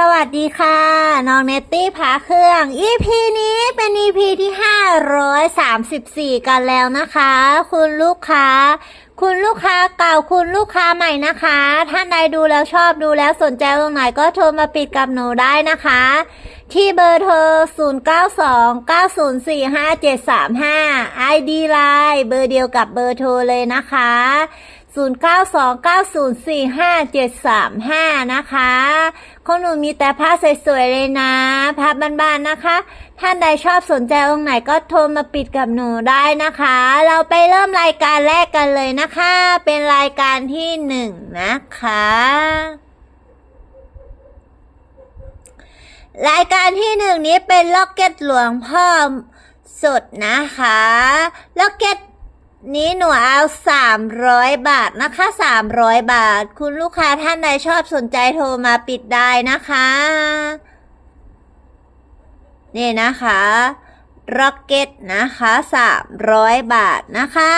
สวัสดีค่ะ น้องเนตตี้พาเครื่อง EP นี้เป็น EP ที่ 534 กันแล้วนะคะ คุณลูกค้า คุณลูกค้าเก่าคุณลูกค้าใหม่นะคะ ท่านใดดูแล้วชอบดูแล้วสนใจตรงไหนก็โทรมาปิดกับหนูได้นะคะ ที่เบอร์โทร 0929045735 ID Line เบอร์เดียวกับเบอร์โทรเลยนะคะ0929045735 นะคะ ของหนูมีแต่ผ้าสวยๆเลยนะผ้าบ้านๆนะคะ ท่านใดชอบสนใจองค์ไหนก็โทรมาปิดกับหนูได้นะคะ เราไปเริ่มรายการแรกกันเลยนะคะ เป็นรายการที่หนึ่งนะคะ รายการที่หนึ่งนี้เป็นล็อกเก็ตหลวงพ่อสดนะคะ ล็อกเก็ต นี้หนูเอาสามร้อยบาทนะคะสามร้อยบาท คุณลูกค้าท่านใดชอบสนใจโทรมาปิดได้นะคะนี่นะคะร็อกเก็ตนะคะสามร้อยบาทนะคะ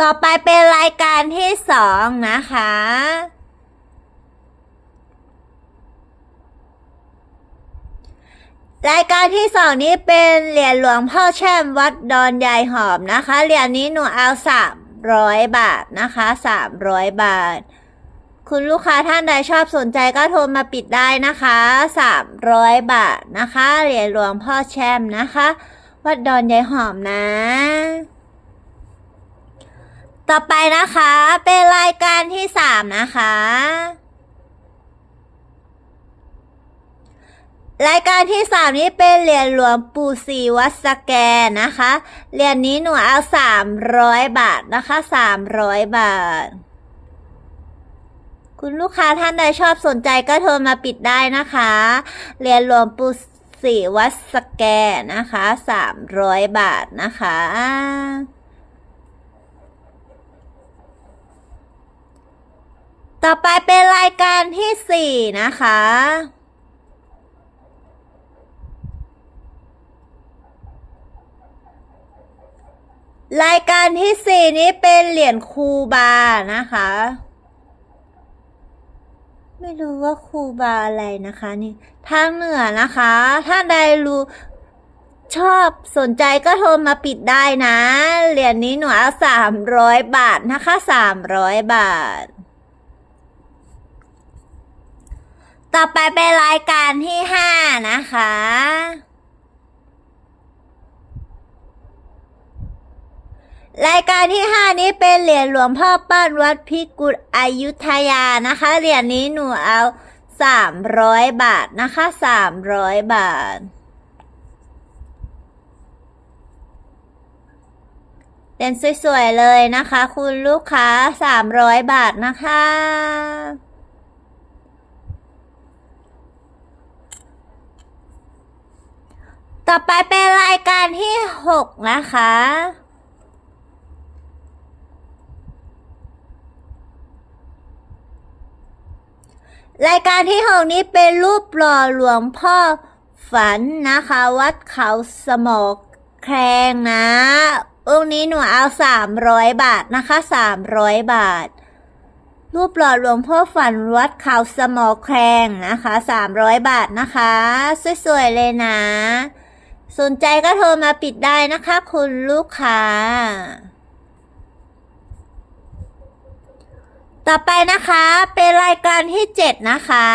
ต่อไปเป็นรายการที่สองนะคะ รายการที่สองนี้เป็นเหรียญหลวงพ่อแช่มวัดดอนยายหอมนะคะ เหรียญนี้หนูเอาสามร้อยบาทนะคะสามร้อยบาท คุณลูกค้าท่านใดชอบสนใจก็โทรมาปิดได้นะคะสามร้อยบาทนะคะ เหรียญหลวงพ่อแช่มนะคะ วัดดอนยายหอมนะ ต่อไปนะคะเป็นรายการที่สามนะคะ รายการที่สามนี้เป็นเหรียญหลวงปู่ศรีวัดสแกนนะคะ เหรียญนี้หนูเอาสามร้อยบาทนะคะสามร้อยบาท คุณลูกค้าท่านใดชอบสนใจก็โทรมาปิดได้นะคะ เหรียญหลวงปู่ศรีวัดสแกนนะคะสามร้อยบาทนะคะต่อไปเป็นรายการที่สี่นะคะ รายการที่สี่นี้เป็นเหรียญคูบานะคะ ไม่รู้ว่าคูบาอะไรนะคะ นี่ทางเหนือนะคะ ถ้าใดรู้ชอบสนใจก็โทรมาปิดได้นะ เหรียญนี้หนูเอาสามร้อยบาทนะคะสามร้อยบาท ต่อไปเป็นรายการที่ห้านะคะ รายการที่ห้านี้เป็นเหรียญหลวงพ่อป้านวัดพิกุลอยุธยานะคะ เหรียญนี้หนูเอาสามร้อยบาทนะคะสามร้อยบาท เหรียญสวยๆเลยนะคะ คุณลูกค้าสามร้อยบาทนะคะต่อไปเป็นรายการที่หกนะคะ รายการที่หกนี้เป็นรูปหล่อหลวงพ่อฝันนะคะ วัดเขาสมอกแครงนะองค์นี้หนูเอาสามร้อยบาทนะคะสามร้อยบาท รูปหล่อหลวงพ่อฝันวัดเขาสมอแครงนะคะสามร้อยบาทนะคะ สวยๆเลยนะ สนใจก็โทรมาปิดได้นะคะ คุณลูกค้า ต่อไปนะคะ เป็นรายการที่เจ็ดนะคะ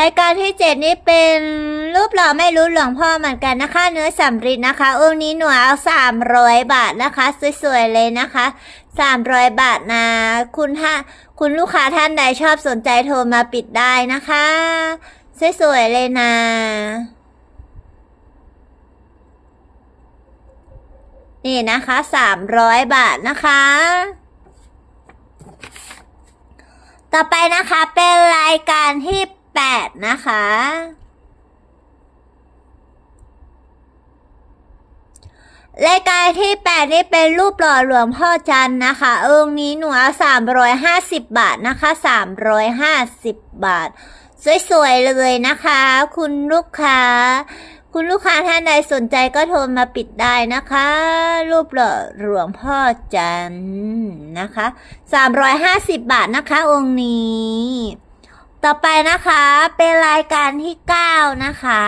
รายการที่เจ็ดนี้เป็นรูปหล่อไม่รู้หลวงพ่อเหมือนกันนะคะ เนื้อสำริดนะคะองค์นี้หนูเอาสามร้อยบาทนะคะ สวยๆเลยนะคะสามร้อยบาทนะ คุณถ้าคุณลูกค้าท่านใดชอบสนใจโทรมาปิดได้นะคะ สวยๆเลยนะนี่นะคะสามร้อยบาทนะคะ ต่อไปนะคะเป็นรายการที่แปดนะคะ รายการที่แปดนี่เป็นรูปหล่อหลวงพ่อจันนะคะ เองนี้หนูเอาสามร้อยห้าสิบบาทนะคะสามร้อยห้าสิบบาท สวยๆเลยนะคะ คุณลูกค้า คุณลูกค้าท่านใดสนใจก็โทรมาปิดได้นะคะ รูปหล่อหลวงพ่อจันทร์นะคะ350บาทนะคะ องค์นี้ ต่อไปนะคะ เป็นรายการที่เก้านะคะ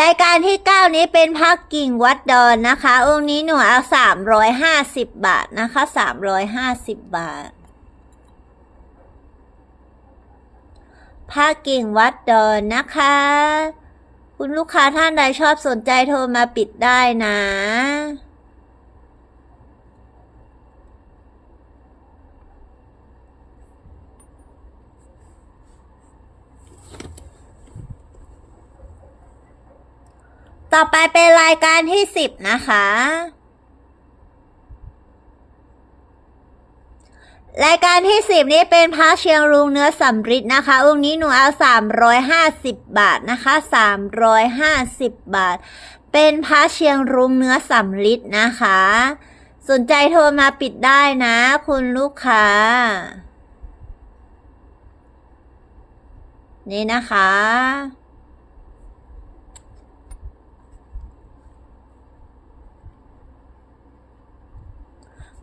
รายการที่เก้านี้เป็นพระกิ่งวัดดอนนะคะ องค์นี้หนูเอาสามร้อยห้าสิบบาทนะคะสามร้อยห้าสิบบาท พระกิ่งวัดดอนนะคะ คุณลูกค้าท่านใดชอบสนใจโทรมาปิดได้นะต่อไปเป็นรายการที่สิบนะคะ รายการที่สิบนี้เป็นพระเชียงรุงเนื้อสำริดนะคะองค์นี้หนูเอาสามร้อยห้าสิบบาทนะคะสามร้อยห้าสิบบาท เป็นพระเชียงรุงเนื้อสำริดนะคะ สนใจโทรมาปิดได้นะคุณลูกค้า นี่นะคะ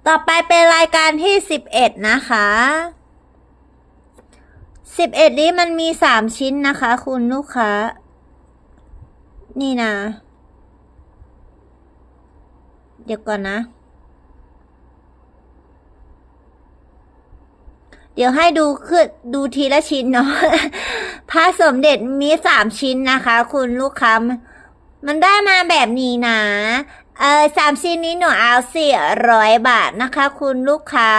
ต่อไปเป็นรายการที่สิบเอ็ดนะคะสิบเอ็ดนี้มันมีสามชิ้นนะคะ คุณลูกค้า นี่นะ เดี๋ยวก่อนนะ เดี๋ยวให้ดูคือดูทีละชิ้นเนาะพระสมเด็จมีสามชิ้นนะคะ คุณลูกค้า มันได้มาแบบนี้นะ เออสามชิ้นนี้หนูเอาสี่ร้อยบาทนะคะ คุณลูกค้า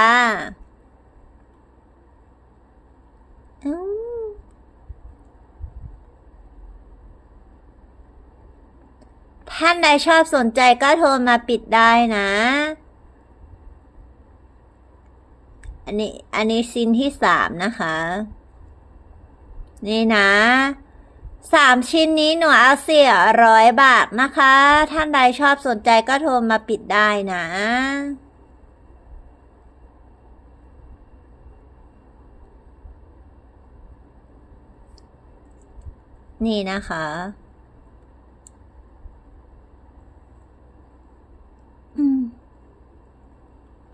ท่านใดชอบสนใจก็โทรมาปิดได้นะ อันนี้ อันนี้ชิ้นที่สามนะคะ นี่นะ สามชิ้นนี้หนูเอาเสียร้อยบาทนะคะ ท่านใดชอบสนใจก็โทรมาปิดได้นะนี่นะคะ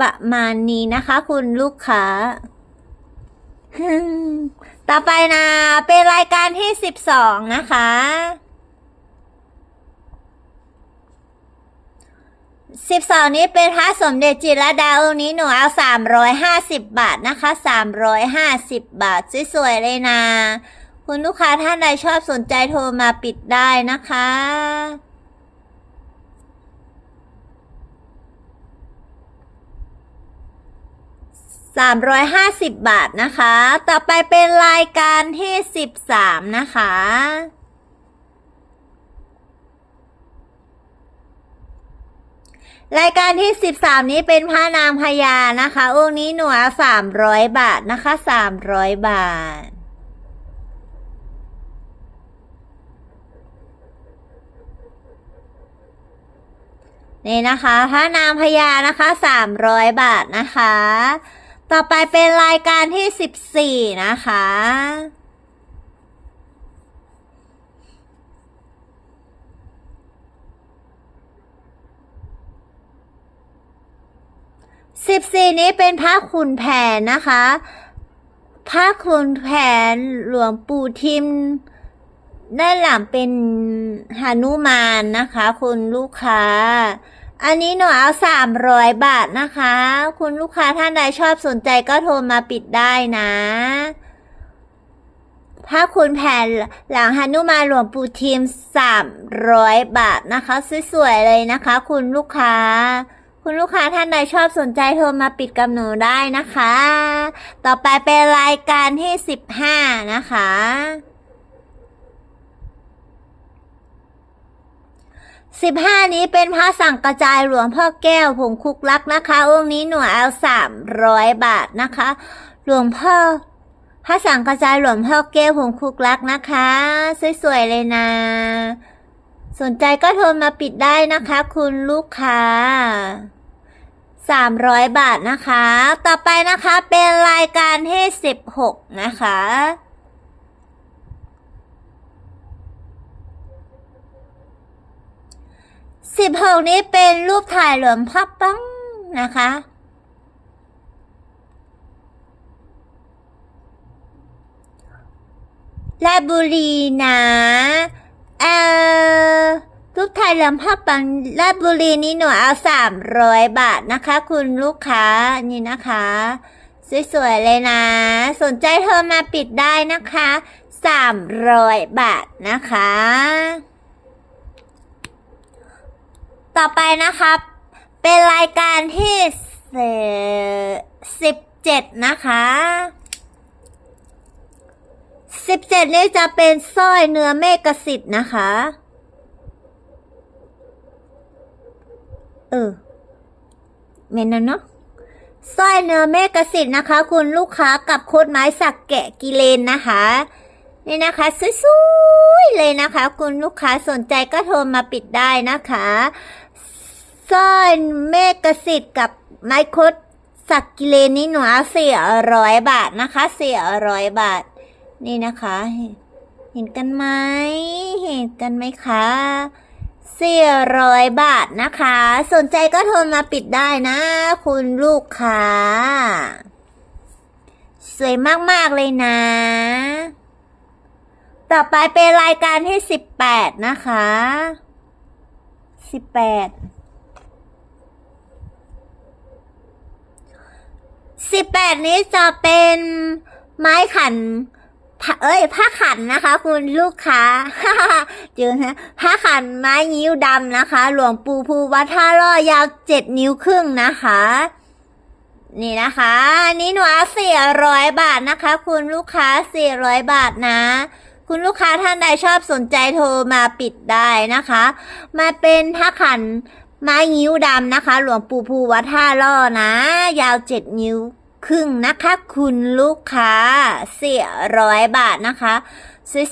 ประมาณนี้นะคะคุณลูกค้า ต่อไปนะ เป็นรายการที่สิบสองนะคะ สิบสองนี้เป็นพระสมเด็จจิตรดาองค์นี้หนูเอาสามร้อยห้าสิบบาทนะคะสามร้อยห้าสิบบาท สวยๆเลยนะ คุณลูกค้าท่านใดชอบสนใจโทรมาปิดได้นะคะ สามร้อยห้าสิบบาทนะคะ ต่อไปเป็นรายการที่สิบสามนะคะ รายการที่สิบสามนี้เป็นพระนางพญานะคะ องค์นี้หนูสามร้อยบาทนะคะสามร้อยบาทนี่นะคะพระนางพญานะคะสามร้อยบาทนะคะ ต่อไปเป็นรายการที่สิบสี่นะคะ สิบสี่นี้เป็นพระขุนแผนนะคะ พระขุนแผนหลวงปู่ทิมด้านหลังเป็นหนุมานนะคะ คุณลูกค้า อันนี้หนูเอาสามร้อยบาทนะคะ คุณลูกค้าท่านใดชอบสนใจก็โทรมาปิดได้นะ ถ้าคุณแผ่นหลังหนุมาหลวงปู่ทีมสามร้อยบาทนะคะ สวยๆเลยนะคะ คุณลูกค้า คุณลูกค้าท่านใดชอบสนใจโทรมาปิดกับหนูได้นะคะ ต่อไปเป็นรายการที่สิบห้านะคะ สิบห้านี้เป็นพระสั่งกระจายหลวงพ่อแก้วผงคุกลักนะคะ องค์นี้หนูเอาสามร้อยบาทนะคะ หลวงพ่อพระสั่งกระจายหลวงพ่อแก้วผงคุกลักนะคะ สวยๆเลยนะ สนใจก็โทรมาปิดได้นะคะ คุณลูกค้าสามร้อยบาทนะคะ ต่อไปนะคะเป็นรายการที่สิบหกนะคะ สิบหกนี้เป็นรูปถ่ายหลวงพ่อปังนะคะ ลาบุรีนะเอ่อรูปถ่ายหลวงพ่อปังลาบุรีนี้หนูเอาสามร้อยบาทนะคะ คุณลูกค้านี่นะคะ สวยๆเลยนะ สนใจเธอมาปิดได้นะคะสามร้อยบาทนะคะ ต่อไปนะครับ เป็นรายการที่สิบเจ็ดนะคะสิบเจ็ดนี่จะเป็นสร้อยเนื้อเมฆสิทธิ์นะคะ เออเมนนะเนาะสร้อยเนื้อเมฆสิทธิ์นะคะ คุณลูกค้ากับโคดไม้สักแกะกิเลนนะคะ นี่นะคะสวย ๆเลยนะคะ คุณลูกค้าสนใจก็โทรมาปิดได้นะคะสร้อยเมฆสิทธิ์กับไม้คดสักกิเลนนี่หนูเอาสี่ร้อยบาทนะคะสี่ร้อยบาท นี่นะคะ เห็นกันไหมเห็นกันไหมคะสี่ร้อยบาทนะคะ สนใจก็โทรมาปิดได้นะ คุณลูกค้า สวยมาก ๆ เลยนะ ต่อไปเป็นรายการที่สิบแปดนะคะสิบแปดสิบแปดนี้จะเป็นไม้ขันเอ้ยผ้าขันนะคะ คุณลูกค้าจอนะผ้าขันไม้นิ้วดำนะคะ หลวงปู่ภูวัดท่าล่อยาวเจ็ดนิ้วครึ่งนะคะ นี่นะคะอันนี้หนูเอาสี่ร้อยบาทนะคะ คุณลูกค้าสี่ร้อยบาทนะ คุณลูกค้าท่านใดชอบสนใจโทรมาปิดได้นะคะ มาเป็นผ้าขันไม้นิ้วดำนะคะ หลวงปู่ภูวัดท่าล่อนะ ยาวเจ็ดนิ้วครึ่งนะคะ คุณลูกค้าเสี่ร้อยบาทนะคะ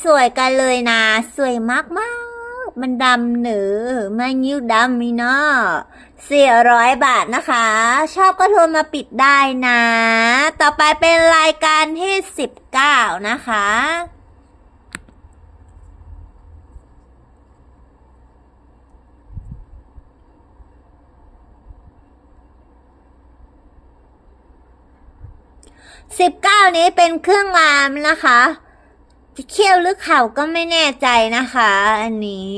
สวยๆกันเลยนะ สวยมากๆ มันดำเหนือไม้นิ้วดำมีเนาะเสี่ร้อยบาทนะคะ ชอบก็โทรมาปิดได้นะ ต่อไปเป็นรายการที่สิบเก้านะคะ สิบเก้านี้เป็นเครื่องรามนะคะจะเคี่ยวหรือเข่าก็ไม่แน่ใจนะคะ อันนี้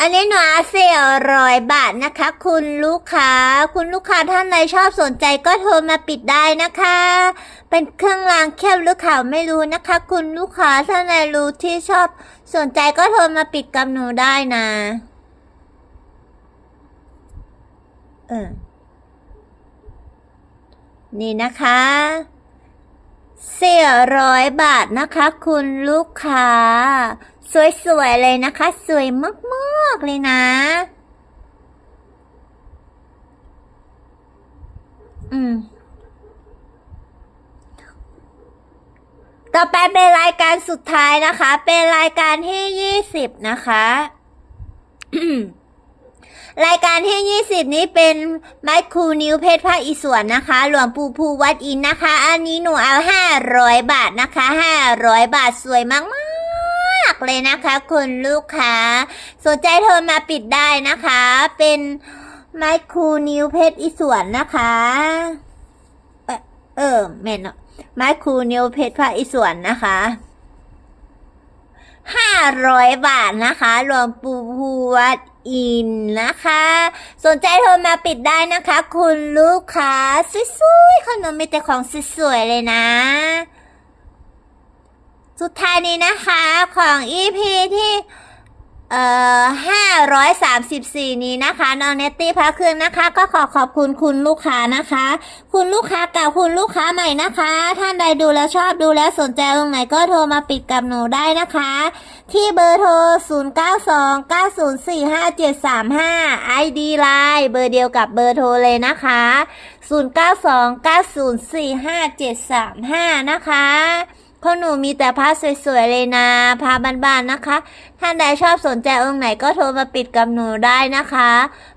อันนี้หนูอาเซียร้อยบาทนะคะ คุณลูกค้า คุณลูกค้าท่านใดชอบสนใจก็โทรมาปิดได้นะคะ เป็นเครื่องรางเคี่ยวหรือเข่าไม่รู้นะคะ คุณลูกค้าท่านใดรู้ที่ชอบสนใจก็โทรมาปิดกับหนูได้นะเออนี่นะคะ สี่ร้อยบาทนะคะคุณลูกค้า สวยๆเลยนะคะ สวยมากๆเลยนะ อืม ต่อไปเป็นรายการสุดท้ายนะคะ เป็นรายการที่ยี่สิบนะคะ รายการที่ 20 นี้เป็นไม้ครูนิ้วเพชรภาคอีสวนนะคะ หลวงปู่ภูวัดอินนะคะ อันนี้หนูเอา 500 บาทนะคะ 500 บาทสวยมากๆเลยนะคะคุณลูกค้า สนใจโทรมาปิดได้นะคะ เป็นไม้ครูนิ้วเพชรอีสวนนะคะ เออเออแม่นอะไม้ครูนิ้วเพชรภาคอีสวนนะคะ ห้าร้อยบาทนะคะ รวมปูพูวัดอินนะคะ สนใจโทรมาปิดได้นะคะ คุณลูกค้าสวยๆขนมมีแต่ของสวยๆเลยนะ สุดท้ายนี้นะคะของ EP ที่ เอ่อห้าร้อยสามสิบสี่นี้นะคะน้องเนตตี้พระเครื่องนะคะ ก็ขอขอบคุณคุณลูกค้านะคะ คุณลูกค้าเก่าคุณลูกค้าใหม่นะคะ ท่านใดดูแล้วชอบดูแล้วสนใจตรงไหนก็โทรมาปิดกับหนูได้นะคะ ที่เบอร์โทร 0 9 2 9 0 4 5 7 3 5 ID Line เบอร์เดียวกับเบอร์โทรเลยนะคะ 0 9 2 9 0 4 5 7 3 5 นะคะ พวกหนูมีแต่ผ้าสวยๆเลยนะผ้าบ้านๆนะคะ ท่านใดชอบสนใจองค์ไหนก็โทรมาปิดกับหนูได้นะคะ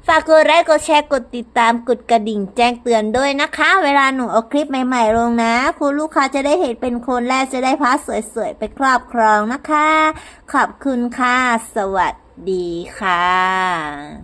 ฝากกดไลค์กดแชร์กดติดตามกดกระดิ่งแจ้งเตือนด้วยนะคะ เวลาหนูเอาคลิปใหม่ๆลงนะ คุณลูกค้าจะได้เห็นเป็นคนแรกจะได้ผ้าสวยๆไปครอบครองนะคะ ขอบคุณค่ะ สวัสดีค่ะ